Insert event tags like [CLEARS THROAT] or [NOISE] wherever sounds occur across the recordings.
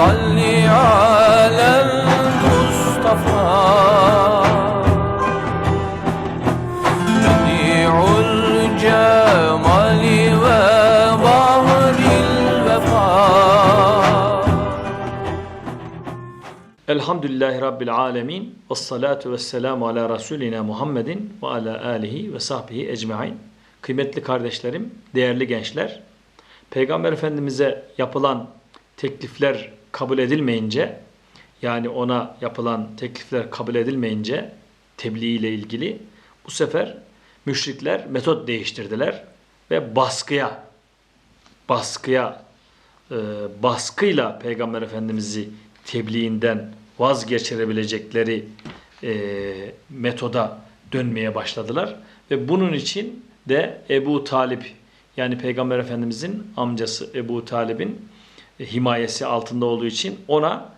salli alel Mustafa. Bedi'ul cemali ve bahril vefa. Elhamdülillahi Rabbil alemin. Ve salatu ve selamu ala Resulina Muhammedin ve ala alihi ve sahbihi ecmain. Kıymetli kardeşlerim, değerli gençler, Peygamber Efendimiz'e yapılan teklifler kabul edilmeyince, yani ona yapılan teklifler kabul edilmeyince tebliğ ile ilgili bu sefer müşrikler metot değiştirdiler ve baskıya baskıya e, baskıyla Peygamber Efendimiz'i tebliğinden vazgeçirebilecekleri e, metoda dönmeye başladılar. Ve bunun için de Ebu Talip yani Peygamber Efendimiz'in amcası Ebu Talip'in himayesi altında olduğu için ona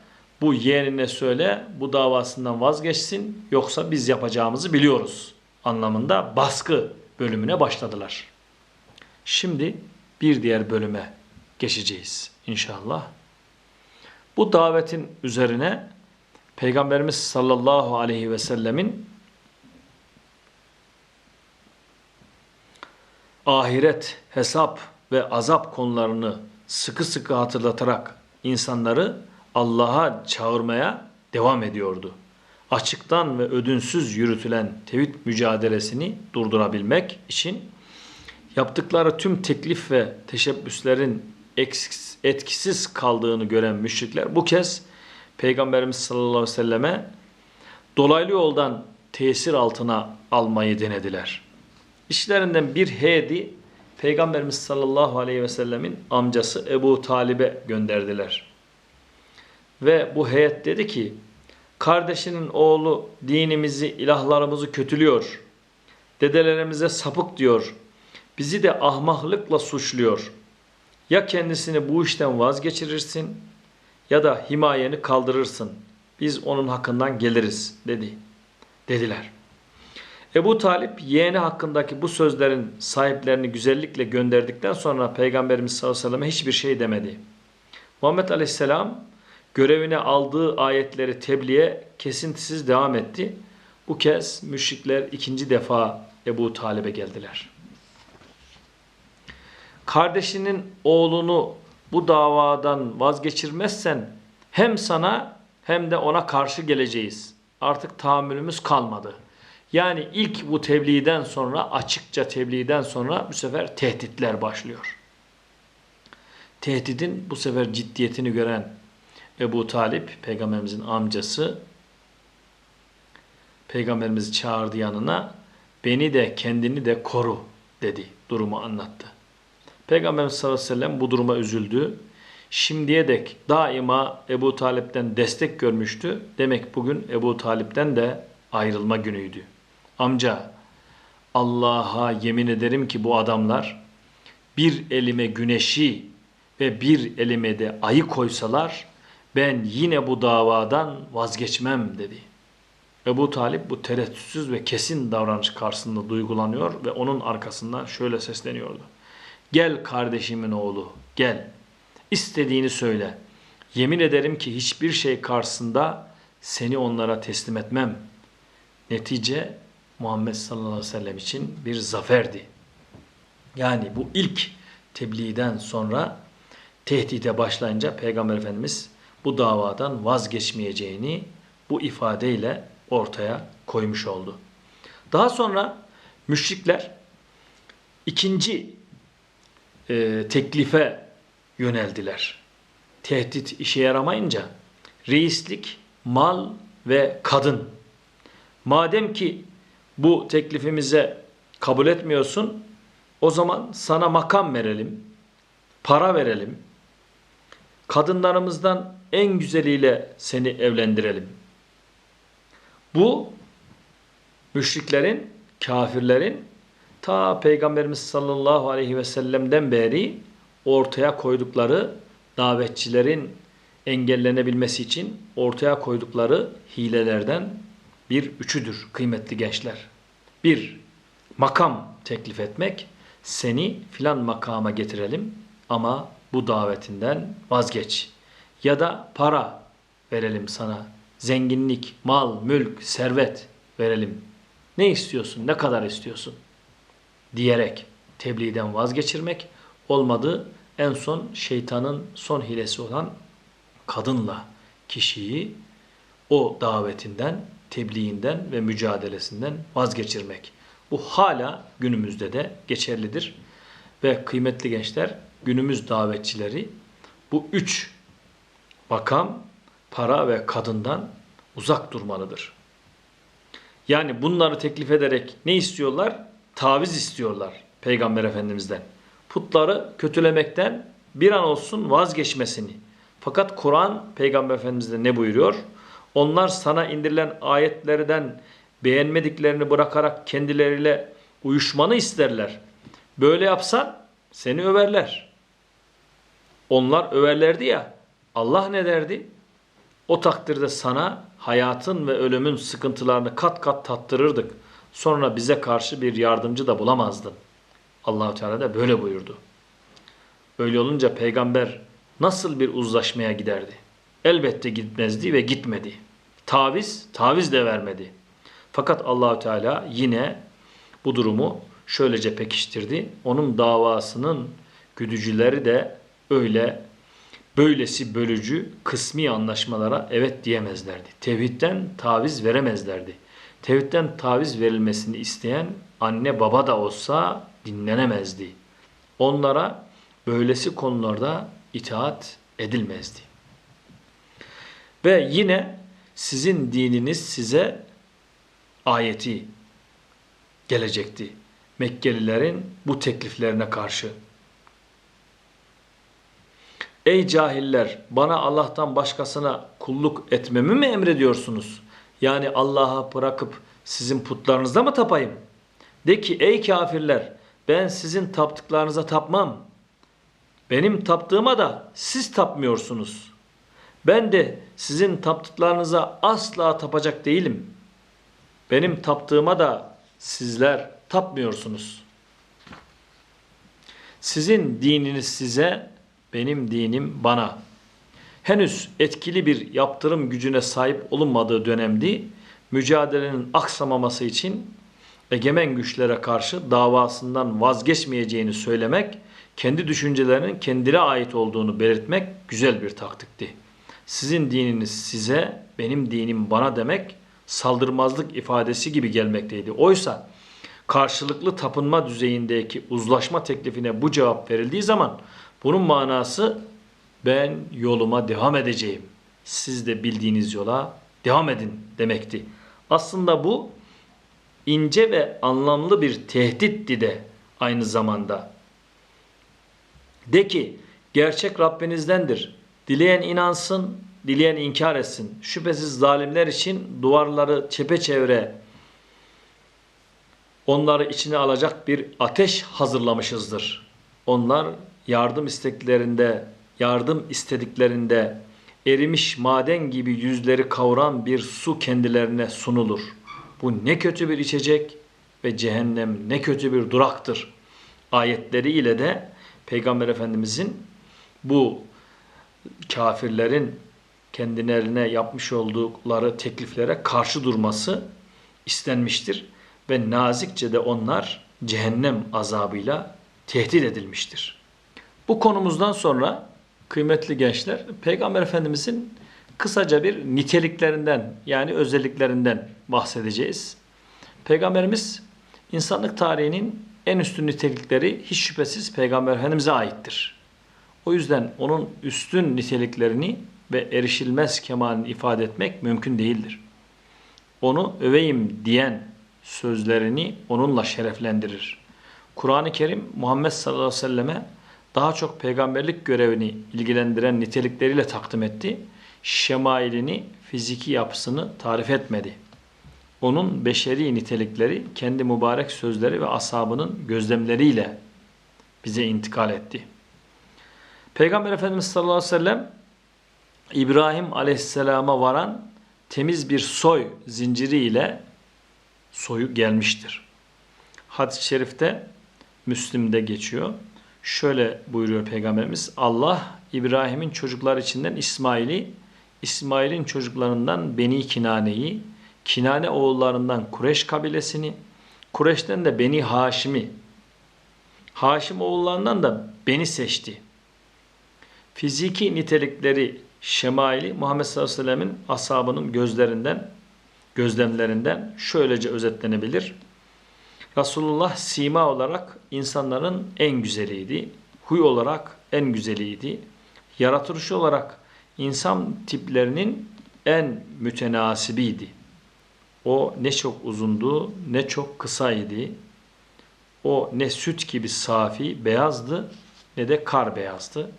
bu yeğenine söyle bu davasından vazgeçsin yoksa biz yapacağımızı biliyoruz anlamında baskı bölümüne başladılar. Şimdi bir diğer bölüme geçeceğiz inşallah. Bu davetin üzerine Peygamberimiz sallallahu aleyhi ve sellemin ahiret, hesap ve azap konularını sıkı sıkı hatırlatarak insanları Allah'a çağırmaya devam ediyordu. Açıktan ve ödünsüz yürütülen tevhid mücadelesini durdurabilmek için yaptıkları tüm teklif ve teşebbüslerin etkisiz kaldığını gören müşrikler bu kez Peygamberimiz sallallahu aleyhi ve selleme dolaylı yoldan tesir altına almayı denediler. İşlerinden bir heyeti Peygamberimiz sallallahu aleyhi ve sellemin amcası Ebu Talib'e gönderdiler. Ve bu heyet dedi ki, kardeşinin oğlu dinimizi, ilahlarımızı kötülüyor. Dedelerimize sapık diyor. Bizi de ahmaklıkla suçluyor. Ya kendisini bu işten vazgeçirirsin ya da himayeni kaldırırsın. Biz onun hakkından geliriz dedi. Dediler. Ebu Talip yeğeni hakkındaki bu sözlerin sahiplerini güzellikle gönderdikten sonra Peygamberimiz sallallahu aleyhi ve selleme hiçbir şey demedi. Muhammed aleyhisselam görevine aldığı ayetleri tebliğe kesintisiz devam etti. Bu kez müşrikler ikinci defa Ebu Talib'e geldiler. Kardeşinin oğlunu bu davadan vazgeçirmezsen hem sana hem de ona karşı geleceğiz. Artık tahammülümüz kalmadı. Yani ilk bu tebliğden sonra açıkça tebliğden sonra bu sefer tehditler başlıyor. Tehdidin bu sefer ciddiyetini gören Ebu Talip, peygamberimizin amcası, peygamberimizi çağırdı yanına, beni de kendini de koru dedi, durumu anlattı. Peygamberimiz sallallahu aleyhi ve sellem bu duruma üzüldü. Şimdiye dek daima Ebu Talip'ten destek görmüştü. Demek bugün Ebu Talip'ten de ayrılma günüydü. Amca, Allah'a yemin ederim ki bu adamlar bir elime güneşi ve bir elime de ayı koysalar ben yine bu davadan vazgeçmem dedi. Ebu Talip bu tereddütsüz ve kesin davranış karşısında duygulanıyor ve onun arkasından şöyle sesleniyordu. Gel kardeşimin oğlu, gel. İstediğini söyle. Yemin ederim ki hiçbir şey karşısında seni onlara teslim etmem. Netice Muhammed sallallahu aleyhi ve sellem için bir zaferdi. Yani bu ilk tebliğden sonra tehdide başlayınca Peygamber Efendimiz bu davadan vazgeçmeyeceğini bu ifadeyle ortaya koymuş oldu. Daha sonra müşrikler ikinci e, teklife yöneldiler. Tehdit işe yaramayınca reislik, mal ve kadın. Madem ki bu teklifimize kabul etmiyorsun, o zaman sana makam verelim, para verelim. Kadınlarımızdan en güzeliyle seni evlendirelim. Bu müşriklerin, kafirlerin ta Peygamberimiz sallallahu aleyhi ve sellem'den beri ortaya koydukları davetçilerin engellenebilmesi için ortaya koydukları hilelerden bir üçüdür kıymetli gençler. Bir, makam teklif etmek, seni filan makama getirelim ama bu davetinden vazgeç. ya da para verelim sana. Zenginlik, mal, mülk, servet verelim. Ne istiyorsun? Ne kadar istiyorsun? Diyerek tebliğden vazgeçirmek olmadı. En son şeytanın son hilesi olan kadınla kişiyi o davetinden, tebliğinden ve mücadelesinden vazgeçirmek. Bu hala günümüzde de geçerlidir. Ve kıymetli gençler, günümüz davetçileri bu üç makam, para ve kadından uzak durmalıdır. Yani bunları teklif ederek ne istiyorlar? Taviz istiyorlar Peygamber Efendimiz'den. Putları kötülemekten bir an olsun vazgeçmesini. Fakat Kur'an Peygamber Efendimiz'de ne buyuruyor? Onlar sana indirilen ayetlerden beğenmediklerini bırakarak kendileriyle uyuşmanı isterler. Böyle yapsan seni överler. Onlar överlerdi ya. Allah ne derdi? O takdirde sana hayatın ve ölümün sıkıntılarını kat kat tattırırdık. Sonra bize karşı bir yardımcı da bulamazdın. Allahu Teala da böyle buyurdu. Öyle olunca peygamber nasıl bir uzlaşmaya giderdi? Elbette gitmezdi ve gitmedi. Taviz, taviz de vermedi. Fakat Allahu Teala yine bu durumu şöylece pekiştirdi. Onun davasının güdücüleri de öyle böylesi bölücü kısmi anlaşmalara evet diyemezlerdi. Tevhidden taviz veremezlerdi. Tevhidden taviz verilmesini isteyen anne baba da olsa dinlenemezdi. Onlara böylesi konularda itaat edilmezdi. Ve yine sizin dininiz size ayeti gelecekti. Mekkelilerin bu tekliflerine karşı. Ey cahiller bana Allah'tan başkasına kulluk etmemi mi emrediyorsunuz? Yani Allah'a bırakıp sizin putlarınızda mı tapayım? De ki ey kafirler ben sizin taptıklarınıza tapmam. Benim taptığıma da siz tapmıyorsunuz. Ben de sizin taptıklarınıza asla tapacak değilim. Benim taptığıma da sizler tapmıyorsunuz. Sizin dininiz size, benim dinim bana. Henüz etkili bir yaptırım gücüne sahip olunmadığı dönemdi. Mücadelenin aksamaması için egemen güçlere karşı davasından vazgeçmeyeceğini söylemek, kendi düşüncelerinin kendine ait olduğunu belirtmek güzel bir taktikti. Sizin dininiz size, benim dinim bana demek saldırmazlık ifadesi gibi gelmekteydi. Oysa karşılıklı tapınma düzeyindeki uzlaşma teklifine bu cevap verildiği zaman bunun manası ben yoluma devam edeceğim. Siz de bildiğiniz yola devam edin demekti. Aslında bu ince ve anlamlı bir tehditti de aynı zamanda. De ki gerçek Rabbinizdendir. Dileyen inansın, dileyen inkar etsin. Şüphesiz zalimler için duvarları çepeçevre onları içine alacak bir ateş hazırlamışızdır. Onlar yardım isteklerinde, yardım istediklerinde erimiş maden gibi yüzleri kavuran bir su kendilerine sunulur. Bu ne kötü bir içecek ve cehennem ne kötü bir duraktır. Ayetleriyle de Peygamber Efendimizin bu kafirlerin kendilerine yapmış oldukları tekliflere karşı durması istenmiştir ve nazikçe de onlar cehennem azabıyla tehdit edilmiştir. Bu konumuzdan sonra kıymetli gençler Peygamber Efendimizin kısaca bir niteliklerinden yani özelliklerinden bahsedeceğiz. Peygamberimiz insanlık tarihinin en üstün nitelikleri hiç şüphesiz Peygamber Efendimiz'e aittir. O yüzden onun üstün niteliklerini ve erişilmez kemalini ifade etmek mümkün değildir. Onu öveyim diyen sözlerini onunla şereflendirir. Kur'an-ı Kerim Muhammed sallallahu aleyhi ve selleme daha çok peygamberlik görevini ilgilendiren nitelikleriyle takdim etti. Şemailini, fiziki yapısını tarif etmedi. Onun beşeri nitelikleri kendi mübarek sözleri ve ashabının gözlemleriyle bize intikal etti. Peygamber Efendimiz sallallahu aleyhi ve sellem İbrahim aleyhisselama varan temiz bir soy zinciriyle soyu gelmiştir. Hadis-i şerifte Müslim'de geçiyor. Şöyle buyuruyor Peygamberimiz. Allah İbrahim'in çocuklar içinden İsmail'i, İsmail'in çocuklarından Beni Kinane'yi, Kinane oğullarından Kureş kabilesini, Kureş'ten de Beni Haşim'i, Haşim oğullarından da beni seçti. Fiziki nitelikleri şemaili Muhammed sallallahu aleyhi ve sellemin ashabının gözlerinden, gözlemlerinden şöylece özetlenebilir. Resulullah sima olarak insanların en güzeliydi. Huy olarak en güzeliydi. Yaratılışı olarak insan tiplerinin en mütenasibiydi. O ne çok uzundu ne çok kısaydı. O ne süt gibi safi, beyazdı ne de kar beyazdı.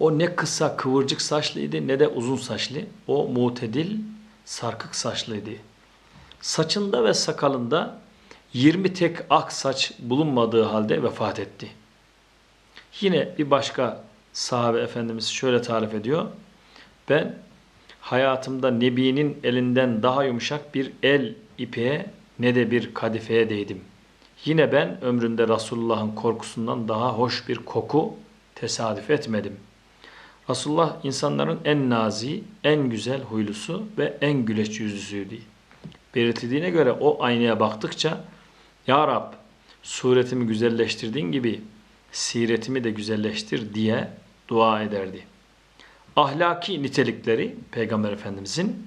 O ne kısa kıvırcık saçlıydı ne de uzun saçlı. O mutedil sarkık saçlıydı. Saçında ve sakalında 20 tek ak saç bulunmadığı halde vefat etti. Yine bir başka sahabe efendimiz şöyle tarif ediyor. Ben hayatımda Nebi'nin elinden daha yumuşak bir el ipeğe ne de bir kadifeye değdim. Yine ben ömründe Resulullah'ın korkusundan daha hoş bir koku tesadüf etmedim. Resulullah insanların en nazi, en güzel huylusu ve en güleç yüzlüsüydü. Belirtildiğine göre o aynaya baktıkça Ya Rab suretimi güzelleştirdiğin gibi siretimi de güzelleştir diye dua ederdi. Ahlaki nitelikleri Peygamber Efendimizin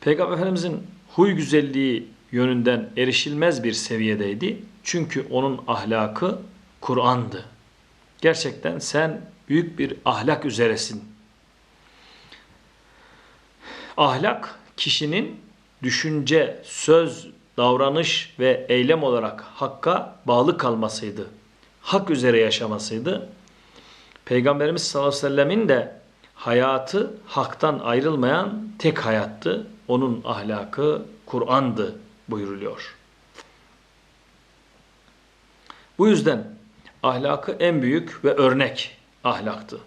Peygamber Efendimizin huy güzelliği yönünden erişilmez bir seviyedeydi. Çünkü onun ahlakı Kur'an'dı. Gerçekten sen büyük bir ahlak üzeresin. Ahlak kişinin düşünce, söz, davranış ve eylem olarak hakka bağlı kalmasıydı. Hak üzere yaşamasıydı. Peygamberimiz sallallahu aleyhi ve sellemin de hayatı haktan ayrılmayan tek hayattı. Onun ahlakı Kur'an'dı buyuruluyor. Bu yüzden ahlakı en büyük ve örnek ahlaktı.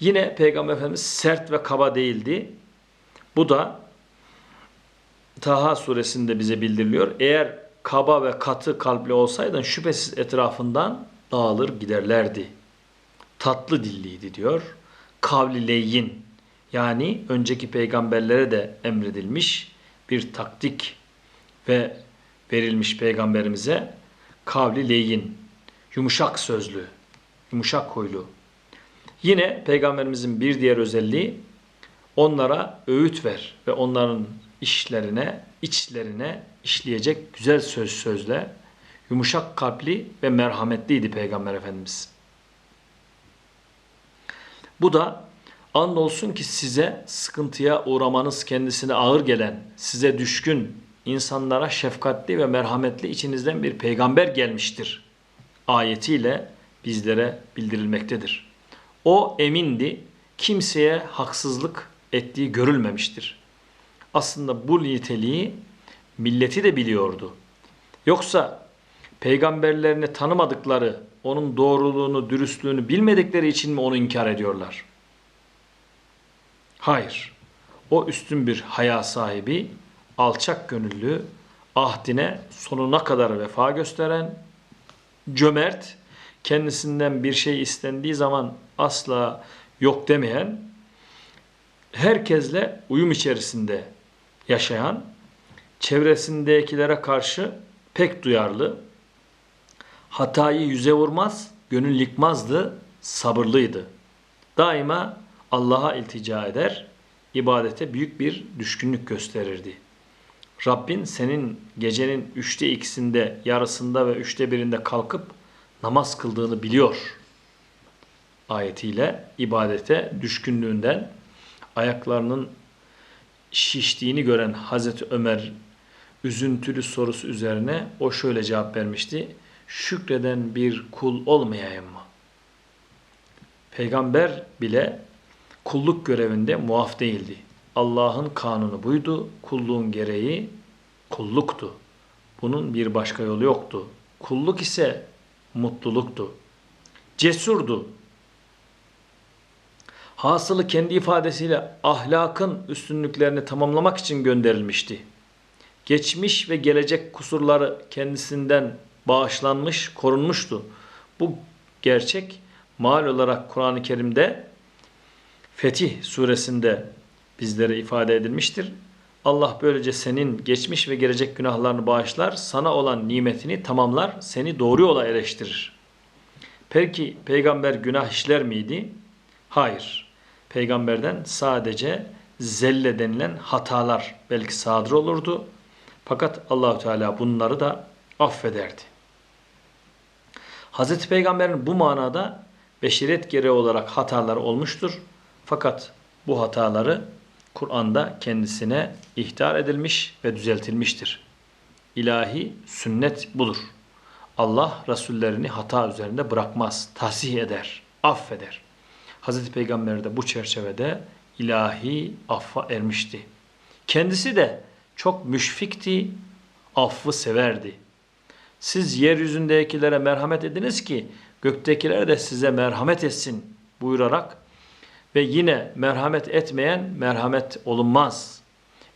Yine Peygamber Efendimiz sert ve kaba değildi. Bu da Taha suresinde bize bildiriliyor. Eğer kaba ve katı kalpli olsaydın şüphesiz etrafından dağılır giderlerdi. Tatlı dilliydi diyor. Kavli leyyin yani önceki peygamberlere de emredilmiş bir taktik ve verilmiş peygamberimize kavli leyin, yumuşak sözlü, yumuşak huylu. Yine peygamberimizin bir diğer özelliği onlara öğüt ver ve onların işlerine, içlerine işleyecek güzel söz sözle yumuşak kalpli ve merhametliydi peygamber efendimiz. Bu da andolsun ki size sıkıntıya uğramanız kendisine ağır gelen, size düşkün, insanlara şefkatli ve merhametli içinizden bir peygamber gelmiştir. Ayetiyle bizlere bildirilmektedir. O emindi, kimseye haksızlık ettiği görülmemiştir. Aslında bu niteliği milleti de biliyordu. Yoksa peygamberlerini tanımadıkları, onun doğruluğunu, dürüstlüğünü bilmedikleri için mi onu inkar ediyorlar? Hayır. O üstün bir haya sahibi, alçak gönüllü, ahdine sonuna kadar vefa gösteren, cömert, kendisinden bir şey istendiği zaman asla yok demeyen, herkesle uyum içerisinde yaşayan, çevresindekilere karşı pek duyarlı, hatayı yüze vurmaz, gönül yıkmazdı, sabırlıydı. Daima Allah'a iltica eder, ibadete büyük bir düşkünlük gösterirdi. Rabbin senin gecenin üçte ikisinde, yarısında ve üçte birinde kalkıp namaz kıldığını biliyor. Ayetiyle ibadete düşkünlüğünden ayaklarının şiştiğini gören Hazreti Ömer üzüntülü sorusu üzerine o şöyle cevap vermişti. Şükreden bir kul olmayayım mı? Peygamber bile kulluk görevinde muaf değildi. Allah'ın kanunu buydu. Kulluğun gereği kulluktu. Bunun bir başka yolu yoktu. Kulluk ise mutluluktu. Cesurdu. Hasılı kendi ifadesiyle ahlakın üstünlüklerini tamamlamak için gönderilmişti. Geçmiş ve gelecek kusurları kendisinden bağışlanmış, korunmuştu. Bu gerçek mal olarak Kur'an-ı Kerim'de Fetih suresinde bizlere ifade edilmiştir. Allah böylece senin geçmiş ve gelecek günahlarını bağışlar, sana olan nimetini tamamlar, seni doğru yola eleştirir. Peki peygamber günah işler miydi? Hayır. Peygamberden sadece zelle denilen hatalar belki sadır olurdu. Fakat Allahü Teala bunları da affederdi. Hazreti Peygamber'in bu manada beşeriyet gereği olarak hatalar olmuştur. Fakat bu hataları Kur'an'da kendisine ihtar edilmiş ve düzeltilmiştir. İlahi sünnet budur. Allah Resullerini hata üzerinde bırakmaz, tahsih eder, affeder. Hazreti Peygamber de bu çerçevede ilahi affa ermişti. Kendisi de çok müşfikti, affı severdi. Siz yeryüzündekilere merhamet ediniz ki göktekiler de size merhamet etsin buyurarak ve yine merhamet etmeyen merhamet olunmaz.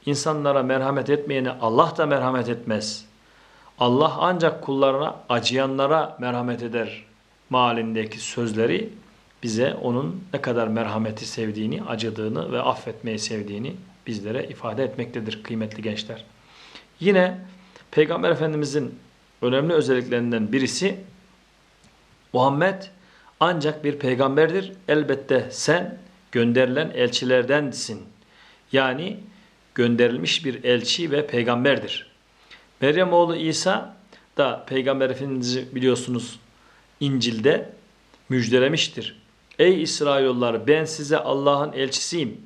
İnsanlara merhamet etmeyene Allah da merhamet etmez. Allah ancak kullarına acıyanlara merhamet eder malindeki sözleri bize onun ne kadar merhameti sevdiğini, acıdığını ve affetmeyi sevdiğini bizlere ifade etmektedir kıymetli gençler. Yine Peygamber Efendimizin önemli özelliklerinden birisi Muhammed ancak bir peygamberdir. Elbette sen gönderilen elçilerdensin. Yani gönderilmiş bir elçi ve peygamberdir. Meryem oğlu İsa da Peygamber Efendimiz'i biliyorsunuz İncil'de müjdelemiştir. Ey İsrailoğulları ben size Allah'ın elçisiyim.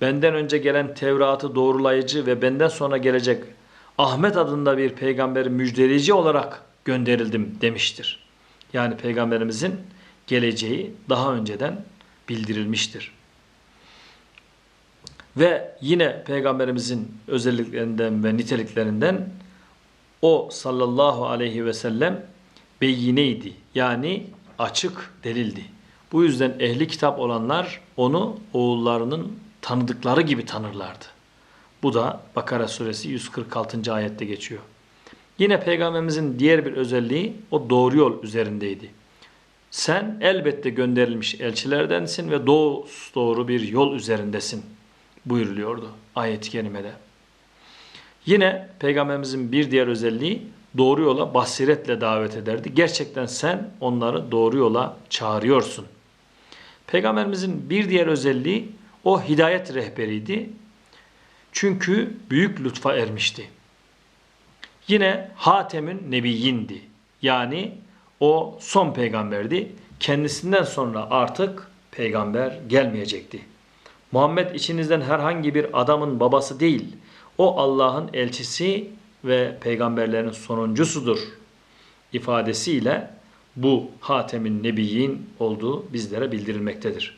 Benden önce gelen Tevrat'ı doğrulayıcı ve benden sonra gelecek Ahmet adında bir peygamberi müjdeleyici olarak gönderildim demiştir. Yani peygamberimizin geleceği daha önceden bildirilmiştir. Ve yine peygamberimizin özelliklerinden ve niteliklerinden o sallallahu aleyhi ve sellem beyineydi. Yani açık delildi. Bu yüzden ehli kitap olanlar onu oğullarının tanıdıkları gibi tanırlardı. Bu da Bakara suresi 146. ayette geçiyor. Yine peygamberimizin diğer bir özelliği o doğru yol üzerindeydi. Sen elbette gönderilmiş elçilerdensin ve doğru bir yol üzerindesin buyuruluyordu ayet-i kerimede. Yine peygamberimizin bir diğer özelliği doğru yola basiretle davet ederdi. Gerçekten sen onları doğru yola çağırıyorsun. Peygamberimizin bir diğer özelliği o hidayet rehberiydi. Çünkü büyük lütfa ermişti. Yine Hatem'ün Nebiyyindi. Yani o son peygamberdi. Kendisinden sonra artık peygamber gelmeyecekti. Muhammed içinizden herhangi bir adamın babası değil. O Allah'ın elçisi ve peygamberlerin sonuncusudur ifadesiyle bu Hatem'in Nebiyyin olduğu bizlere bildirilmektedir.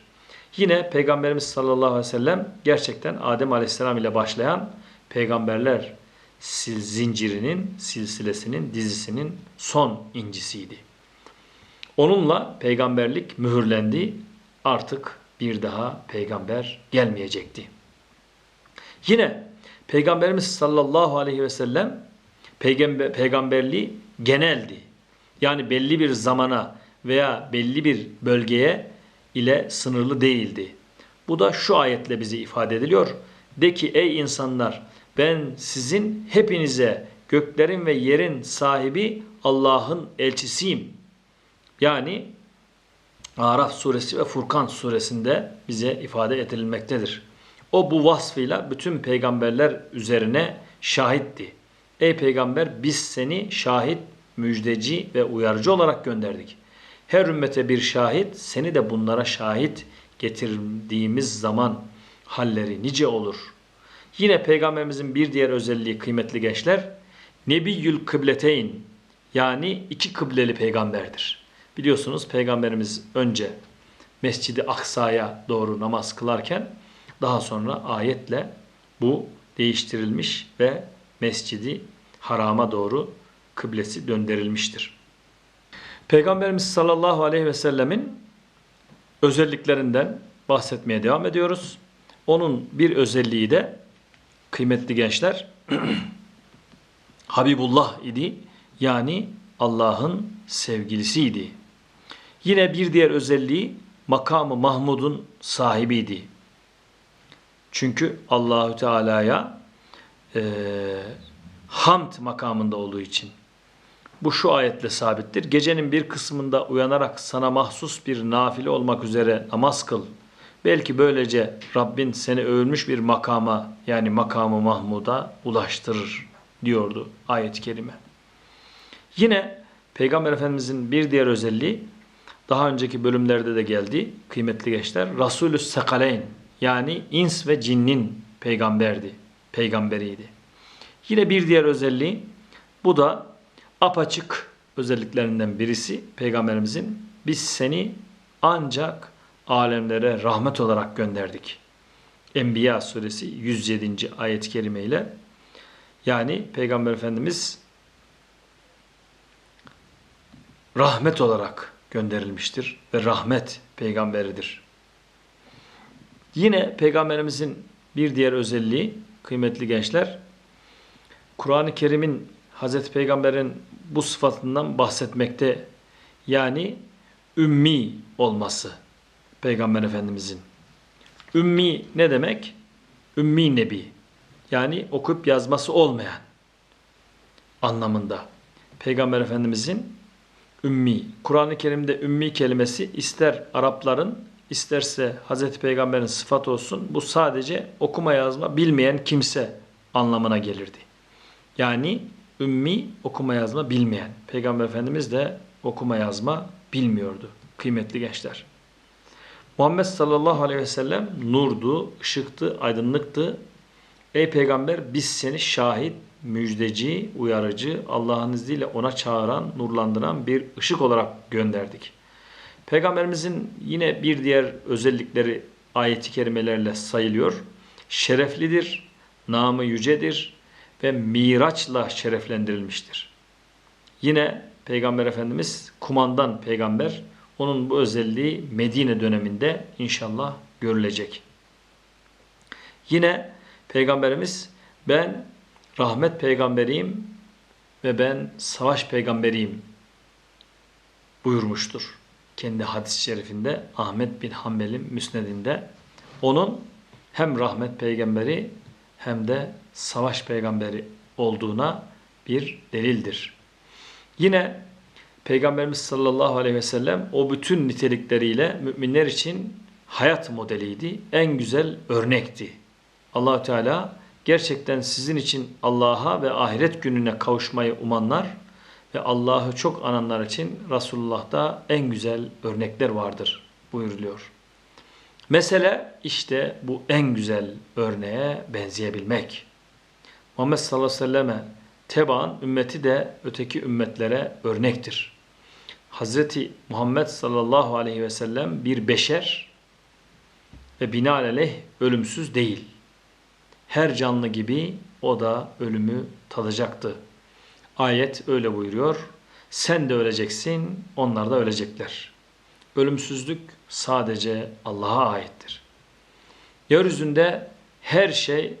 Yine Peygamberimiz sallallahu aleyhi ve sellem gerçekten Adem aleyhisselam ile başlayan peygamberler sil zincirinin, silsilesinin, dizisinin son incisiydi. Onunla peygamberlik mühürlendi. Artık bir daha peygamber gelmeyecekti. Yine Peygamberimiz sallallahu aleyhi ve sellem peygamber, peygamberliği geneldi. Yani belli bir zamana veya belli bir bölgeye ile sınırlı değildi. Bu da şu ayetle bize ifade ediliyor. De ki ey insanlar ben sizin hepinize göklerin ve yerin sahibi Allah'ın elçisiyim. Yani Araf suresi ve Furkan suresinde bize ifade edilmektedir. O bu vasfıyla bütün peygamberler üzerine şahitti. Ey peygamber biz seni şahit, müjdeci ve uyarıcı olarak gönderdik. Her ümmete bir şahit, seni de bunlara şahit getirdiğimiz zaman halleri nice olur. Yine peygamberimizin bir diğer özelliği kıymetli gençler, Nebiyyül kıbleteyn yani iki kıbleli peygamberdir. Biliyorsunuz peygamberimiz önce Mescidi Aksa'ya doğru namaz kılarken daha sonra ayetle bu değiştirilmiş ve Mescidi Haram'a doğru kıblesi döndürülmüştür. Peygamberimiz sallallahu aleyhi ve sellemin özelliklerinden bahsetmeye devam ediyoruz. Onun bir özelliği de kıymetli gençler [CLEARS THROAT] Habibullah idi. Yani Allah'ın sevgilisiydi. Yine bir diğer özelliği makamı Mahmud'un sahibiydi. Çünkü Allahü Teala'ya eee hamd makamında olduğu için. Bu şu ayetle sabittir. Gecenin bir kısmında uyanarak sana mahsus bir nafile olmak üzere namaz kıl. Belki böylece Rabbin seni övülmüş bir makama yani makamı Mahmud'a ulaştırır diyordu ayet-i kerime. Yine Peygamber Efendimizin bir diğer özelliği daha önceki bölümlerde de geldi kıymetli gençler. Resulü Sekaleyn yani ins ve cinnin peygamberdi, peygamberiydi. Yine bir diğer özelliği bu da apaçık özelliklerinden birisi peygamberimizin biz seni ancak alemlere rahmet olarak gönderdik. Enbiya suresi 107. ayet-i kerime ile yani peygamber efendimiz rahmet olarak gönderilmiştir ve rahmet peygamberidir. Yine peygamberimizin bir diğer özelliği kıymetli gençler Kur'an-ı Kerim'in Hazreti Peygamber'in bu sıfatından bahsetmekte. Yani ümmi olması Peygamber Efendimizin. Ümmi ne demek? Ümmi nebi. Yani okuyup yazması olmayan anlamında. Peygamber Efendimizin ümmi. Kur'an-ı Kerim'de ümmi kelimesi ister Arapların isterse Hazreti Peygamber'in sıfat olsun. Bu sadece okuma yazma bilmeyen kimse anlamına gelirdi. Yani ümmi okuma yazma bilmeyen. Peygamber Efendimiz de okuma yazma bilmiyordu kıymetli gençler. Muhammed sallallahu aleyhi ve sellem nurdu, ışıktı, aydınlıktı. Ey peygamber biz seni şahit, müjdeci, uyarıcı, Allah'ın izniyle ona çağıran, nurlandıran bir ışık olarak gönderdik. Peygamberimizin yine bir diğer özellikleri ayeti kerimelerle sayılıyor. Şereflidir, namı yücedir, ve miraçla şereflendirilmiştir. Yine Peygamber Efendimiz kumandan peygamber. Onun bu özelliği Medine döneminde inşallah görülecek. Yine Peygamberimiz ben rahmet peygamberiyim ve ben savaş peygamberiyim buyurmuştur. Kendi hadis-i şerifinde Ahmet bin Hanbel'in müsnedinde onun hem rahmet peygamberi hem de savaş peygamberi olduğuna bir delildir. Yine Peygamberimiz sallallahu aleyhi ve sellem o bütün nitelikleriyle müminler için hayat modeliydi. En güzel örnekti. allah Teala gerçekten sizin için Allah'a ve ahiret gününe kavuşmayı umanlar ve Allah'ı çok ananlar için Resulullah'ta en güzel örnekler vardır buyuruluyor. Mesele işte bu en güzel örneğe benzeyebilmek. Muhammed sallallahu aleyhi ve selleme tebaan ümmeti de öteki ümmetlere örnektir. Hazreti Muhammed sallallahu aleyhi ve sellem bir beşer ve binaenaleyh ölümsüz değil. Her canlı gibi o da ölümü tadacaktı. Ayet öyle buyuruyor. Sen de öleceksin, onlar da ölecekler. Ölümsüzlük sadece Allah'a aittir. Yeryüzünde her şey,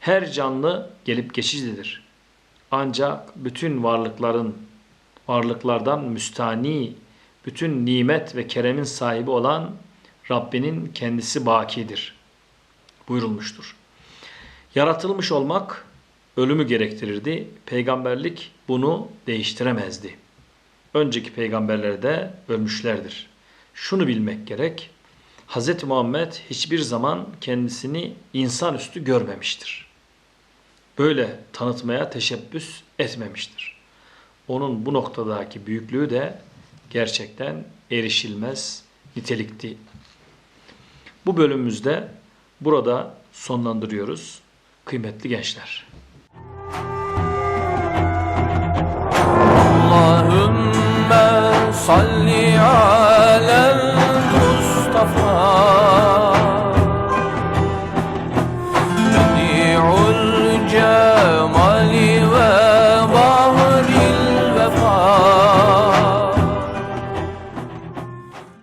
her canlı gelip geçicidir. Ancak bütün varlıkların, varlıklardan müstani, bütün nimet ve keremin sahibi olan Rabbinin kendisi bakidir. Buyurulmuştur. Yaratılmış olmak ölümü gerektirirdi. Peygamberlik bunu değiştiremezdi. Önceki peygamberler de ölmüşlerdir şunu bilmek gerek. Hz. Muhammed hiçbir zaman kendisini insanüstü görmemiştir. Böyle tanıtmaya teşebbüs etmemiştir. Onun bu noktadaki büyüklüğü de gerçekten erişilmez nitelikti. Bu bölümümüzde burada sonlandırıyoruz. Kıymetli gençler. Allahümme salli ala